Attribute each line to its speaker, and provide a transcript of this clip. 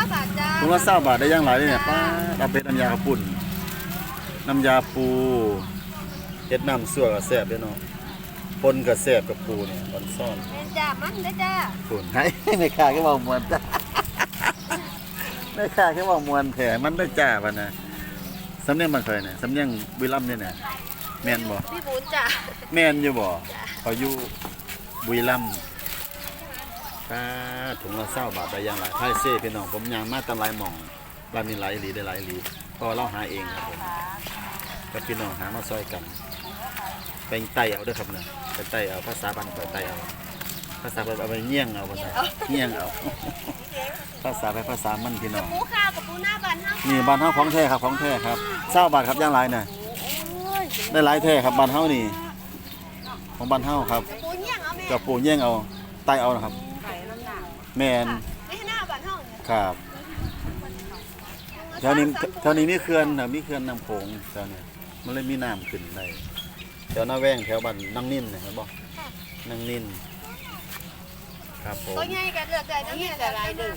Speaker 1: าบาทจ้า
Speaker 2: ถุงละ20บาทได้อย่างหลายเลยเนี่ยป้าดเอาเป็นน้ำยากระปุ่น น้ำยาปูเฮ็ดน้ำซั่วก็แซ่บเด้อเนาะปนก็แซ่บกับปูเนี่ยมันซ่อน
Speaker 1: แม่นจ้ามันเด้อจ้า
Speaker 2: ปุ่นให้แม่ค้าก็บอกมวนจ้ะแม่ค้าก็บอกมวนแผลมันได้จ้าบัดนะสำเนียงมันเคยเนี่ยสำเนียงวิลัมเนี่ยน่ะแม่นบ่
Speaker 1: พี่บุญจ้า
Speaker 2: แม่นอยู่บ่เขาอยู่บุรีรัมย์ ถ้าถุงละ20บาทได้อย่างหลายไทยเซ่พี่น้องผมย่างมาตามหลายหม่องร้านนี้หลายอีหลีได้หลายอีหลีเพราะว่าเราหาเองครับผมกับพี่น้องหามาซอยกันไปไต่เอาเด้อครับเนี่ยไปไต่เอาภาษาบ้านไปไต่เอาภาษาไปเอาไปเงี้ยงเอาภาษาเงี้ยงเอาภาษาไปภาษามันพี่น้อง
Speaker 1: หมูข้าวกับปูหน้าบ้านเฮา
Speaker 2: นี่บ้านเฮาของแท้ครับของแท้ครับเศร้าบาทครับย่างไรน่ะ
Speaker 1: โอ้ย
Speaker 2: ได้หลายแท้ครับบ้านเฮานี่ ของบ้านเฮาครับ
Speaker 1: ปูเงี้ยงเอาแม่
Speaker 2: กับปูเงี้ยงเอาไต่เอานะครับ
Speaker 1: ไก่ลำหนัก
Speaker 2: แมน
Speaker 1: นี่หน้าบ้านเฮาเนี่ย
Speaker 2: ครับแถวนี้แถวนี้มีเขื่อนนะมีเขื่อนน้ำโขงแถวนี้มันเลยมีน้ำขึ้นได้แถวหน้าแว้งแถวบ้านนางนิ่นเห็นบ่นางนิ่นครับผม
Speaker 1: ตัวใหญ่ก็เลือกได้ทั้งนี้แต่หลายเด้อ